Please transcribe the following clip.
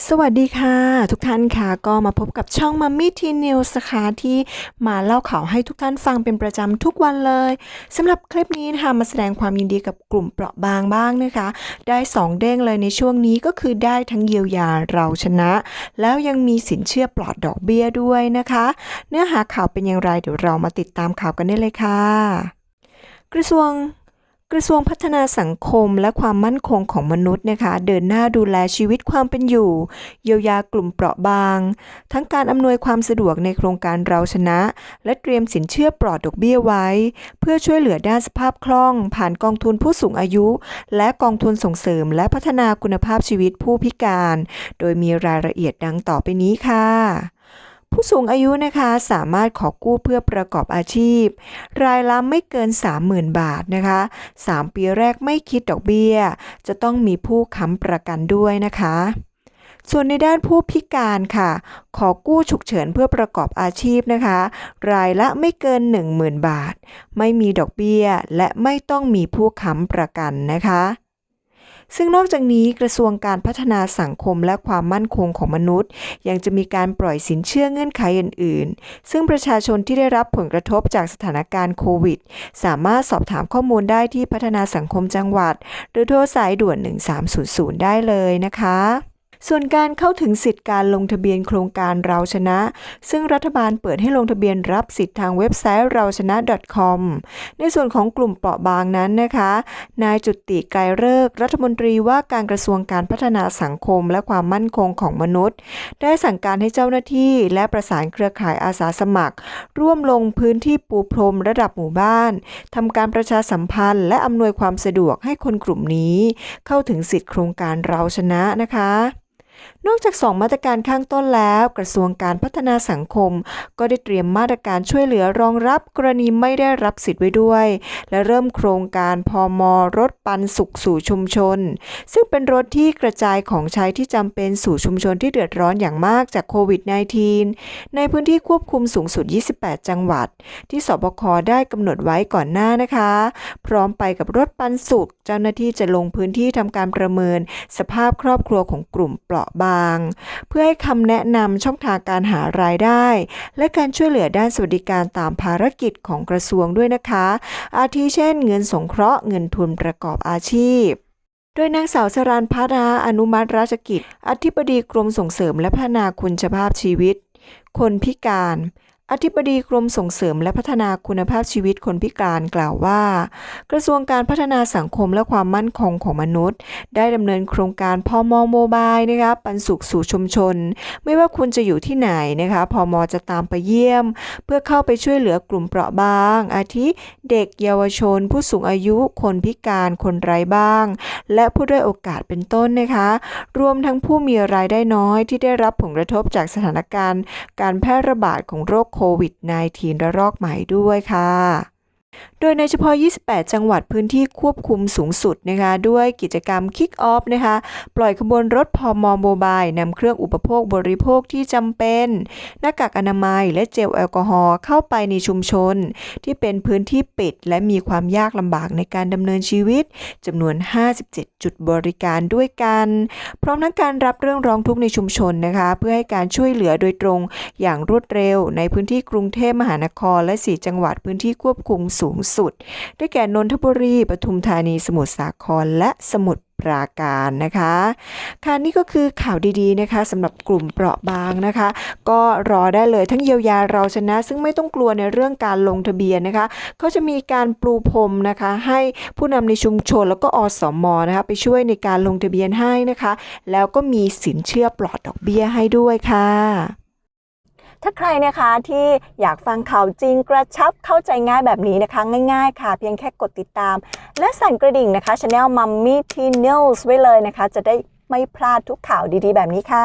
สวัสดีค่ะ ทุกท่านค่ะก็มาพบกับช่อง Mummy Teen News นะคะที่มาเล่าข่าวให้ทุกท่านฟังเป็นประจำทุกวันเลยสำหรับคลิปนี้นะคะมาแสดงความยินดีกับกลุ่มเปราะบางบ้างนะคะ ได้ 2 เด้งเลยในช่วงนี้ก็คือได้ทั้งเยียวยาเราชนะ แล้วยังมีสินเชื่อปลอดดอกเบี้ยด้วยนะคะ เนื้อหาข่าวเป็นอย่างไรเดี๋ยวเรามาติดตามข่าวกันได้เลยค่ะ กระทรวง กระทรวงพัฒนาสังคมและความมั่นคงของมนุษย์นะคะเดินหน้าดูแลชีวิตความเป็นอยู่ เยียวยากลุ่มเปราะบาง ทั้งการอำนวยความสะดวกในโครงการเราชนะ และเตรียมสินเชื่อปลอดดอกเบี้ยไว้ เพื่อช่วยเหลือด้านสภาพคล่อง ผ่านกองทุนผู้สูงอายุ และกองทุนส่งเสริม และพัฒนาคุณภาพชีวิตผู้พิการ โดยมีรายละเอียดดังต่อไปนี้ค่ะ ผู้สูงอายุนะคะสามารถขอกู้เพื่อประกอบอาชีพ รายละไม่เกิน 30,000 บาทนะคะ 3 ปีแรกไม่คิดดอกเบี้ย จะต้องมีผู้ค้ำประกันด้วยนะคะ ส่วนในด้านผู้พิการค่ะ ขอกู้ฉุกเฉินเพื่อประกอบอาชีพนะคะ รายละไม่เกิน 10,000 บาท ไม่มีดอกเบี้ย และไม่ต้องมีผู้ค้ำประกันนะคะ ซึ่งนอกจากนี้กระทรวงการพัฒนาสังคมและความมั่นคงของมนุษย์ ยังจะมีการปล่อยสินเชื่อเงื่อนไขอื่น ๆ ซึ่งประชาชนที่ได้รับผลกระทบจากสถานการณ์โควิด สามารถสอบถามข้อมูลได้ที่พัฒนาสังคมจังหวัด หรือโทรสายด่วน 1300 ได้เลยนะคะ ส่วนการเข้าถึงสิทธิการลงทะเบียนโครงการเราชนะ ซึ่งรัฐบาลเปิดให้ลงทะเบียนรับสิทธิ์ทางเว็บไซต์เราชนะ .com ในส่วนของกลุ่มเปราะบางนั้นนะคะ นายจุติไกรเลิกรัฐมนตรีว่าการกระทรวงการพัฒนาสังคมและความมั่นคงของมนุษย์ ได้สั่งการให้เจ้าหน้าที่ และประสานเครือข่ายอาสาสมัคร ร่วมลงพื้นที่ปูพรมระดับหมู่บ้านทำการประชาสัมพันธ์ และอำนวยความสะดวกให้คนกลุ่มนี้ เข้าถึงสิทธิโครงการเราชนะนะคะ นอกจาก 2 มาตรการข้างต้นแล้ว กระทรวงการพัฒนาสังคม ก็ได้เตรียมมาตรการช่วยเหลือรองรับกรณีไม่ได้รับสิทธิ์ไว้ด้วย และเริ่มโครงการพอมรถปันสุขสู่ชุมชน ซึ่งเป็นรถที่กระจายของใช้ที่จำเป็นสู่ชุมชนที่เดือดร้อนอย่างมากจากโควิด -19 ในพื้นที่ควบคุมสูงสุด 28 จังหวัด ที่สบคได้กำหนดไว้ก่อนหน้านะคะ พร้อมไปกับรถปันสุข เจ้าหน้าที่จะลงพื้นที่ทำการประเมิน สภาพครอบครัวของกลุ่มเปราะบาง เพื่อให้คำแนะนำช่องทางการหารายได้ และการช่วยเหลือด้านสวัสดิการตามภารกิจของกระทรวงด้วยนะคะ อาทิเช่น เงินสงเคราะห์เงินทุนประกอบอาชีพโดยนางสาวสรานพัฒนาอนุมัติราชกิจ อธิบดีกรมส่งเสริมและพัฒนาคุณภาพชีวิต คนพิการ อธิบดีกรมส่งเสริมและพัฒนาคุณภาพชีวิตคนพิการกล่าวว่า กระทรวงการพัฒนาสังคมและความมั่นคงของมนุษย์ ได้ดำเนินโครงการพอมโมบายนะคะปันสุขสู่ชุมชน ไม่ว่าคุณจะอยู่ที่ไหนนะคะพอมจะตามไปเยี่ยม เพื่อเข้าไปช่วยเหลือกลุ่มเปราะบาง อาทิเด็กเยาวชน ผู้สูงอายุคนพิการคนไร้บ้าง และผู้ด้อยโอกาสเป็นต้นนะคะ รวมทั้งผู้มีรายได้น้อยที่ได้รับผลกระทบจากสถานการณ์การแพร่ระบาดของโรคโควิด -19 ระลอกใหม่ด้วยค่ะ โดยในเฉพาะ 28 จังหวัดพื้นที่ควบคุมสูงสุดนะคะด้วยกิจกรรม Kick Off นะคะปล่อยขบวนรถพอมโมบายนำเครื่องอุปโภคบริโภคที่จำเป็น หน้ากากอนามัยและเจลแอลกอฮอล์เข้าไปในชุมชน ที่เป็นพื้นที่ปิด และมีความยากลำบากในการดำเนินชีวิตจำนวน 57 จุดบริการด้วยกัน พร้อมทั้งการรับเรื่องร้องทุกข์ในชุมชนนะคะ เพื่อให้การช่วยเหลือโดยตรงอย่างรวดเร็ว ในพื้นที่กรุงเทพมหานคร และ 4 จังหวัดพื้นที่ควบคุมสูงสุด ได้แก่นนทบุรีปทุมธานีสมุทรสาครและสมุทรปราการนะคะค่ะนี่ก็คือข่าวดีๆนะคะสำหรับกลุ่มเปราะบางนะคะ ก็รอได้เลยทั้งเยียวยาเราชนะ ซึ่งไม่ต้องกลัวในเรื่องการลงทะเบียนนะคะเขาจะมีการปลูพรมนะคะ ให้ผู้นำในชุมชนแล้วก็อสมนะคะไปช่วยในการลงทะเบียนให้นะคะ แล้วก็มีสินเชื่อปลอดดอกเบี้ยให้ด้วยค่ะ ถ้าใครนะคะที่อยากฟังข่าวจริงกระชับเข้าใจง่ายแบบนี้นะคะ ง่าย ๆ ค่ะ เพียงแค่กดติดตาม และสั่นกระดิ่งนะคะ Channel Mummy T News ไว้เลยนะคะ จะได้ไม่พลาดทุกข่าวดีๆ แบบนี้ค่ะ